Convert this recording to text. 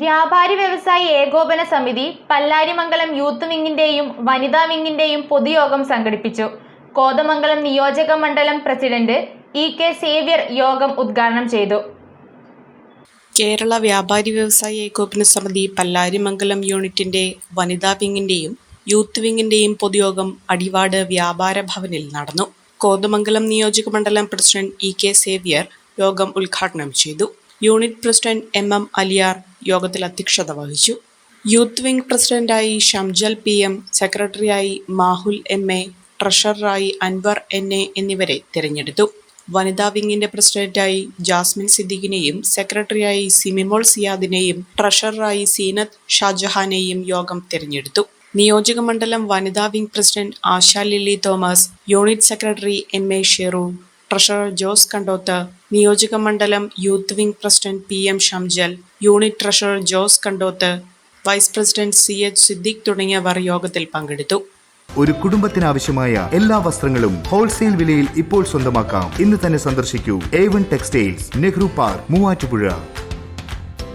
വ്യാപാരി വ്യവസായി ഏകോപന സമിതി പല്ലാരിമംഗലം യൂത്ത് വിങ്ങിന്റെയും വനിതാ വിങ്ങിന്റെയും പൊതുയോഗം സംഘടിപ്പിച്ചു. കോതമംഗലം നിയോജക മണ്ഡലം പ്രസിഡന്റ് ഇ കെ സേവ്യർ യോഗം ഉദ്ഘാടനം ചെയ്തു. കേരള വ്യാപാരി വ്യവസായി ഏകോപന സമിതി പല്ലാരിമംഗലം യൂണിറ്റിന്റെ വനിതാ വിങ്ങിന്റെയും യൂത്ത് വിങ്ങിന്റെയും പൊതുയോഗം അടിവാട് വ്യാപാര ഭവനിൽ നടന്നു. കോതമംഗലം നിയോജക മണ്ഡലം പ്രസിഡന്റ് ഇ കെ സേവ്യർ യോഗം ഉദ്ഘാടനം ചെയ്തു. Unit president M M Aliyar യോഗത്തിൽ അധ്യക്ഷത വഹിച്ചു. യൂത്ത് വിംഗ് പ്രസിഡന്റായി ഷംജൽ പി എം സെക്രട്ടറിയായി മാഹുൽ എം എ ട്രഷററായി അൻവർ എൻ എ എന്നിവരെ തിരഞ്ഞെടുത്തു. വനിതാ വിംഗിന്റെ പ്രസിഡന്റായി ജാസ്മിൻ സിദ്ദിഖിനെയും സെക്രട്ടറിയായി സിമിമോൾ സിയാദിനെയും ട്രഷററായി സീനത്ത് ഷാജഹാനെയും യോഗം തിരഞ്ഞെടുത്തു. നിയോജക മണ്ഡലം വനിതാ wing president Asha Lilly Thomas unit secretary M A Sheru treasurer Jose Kandoth നിയോജക മണ്ഡലം youth wing president P M Shamjal unit treasurer Jose Kandoth vice president C H Siddique തുടങ്ങിയവർ യോഗത്തിൽ പങ്കെടുത്തു. ഒരു കുടുംബത്തിനാവശ്യമായ എല്ലാ വസ്ത്രങ്ങളും ഹോൾസെയിൽ വിലയിൽ ഇപ്പോൾ സ്വന്തമാക്കാം. ഇന്ന് തന്നെ സന്ദർശിക്കൂ. A one textiles Nehru park Muvattupuzha.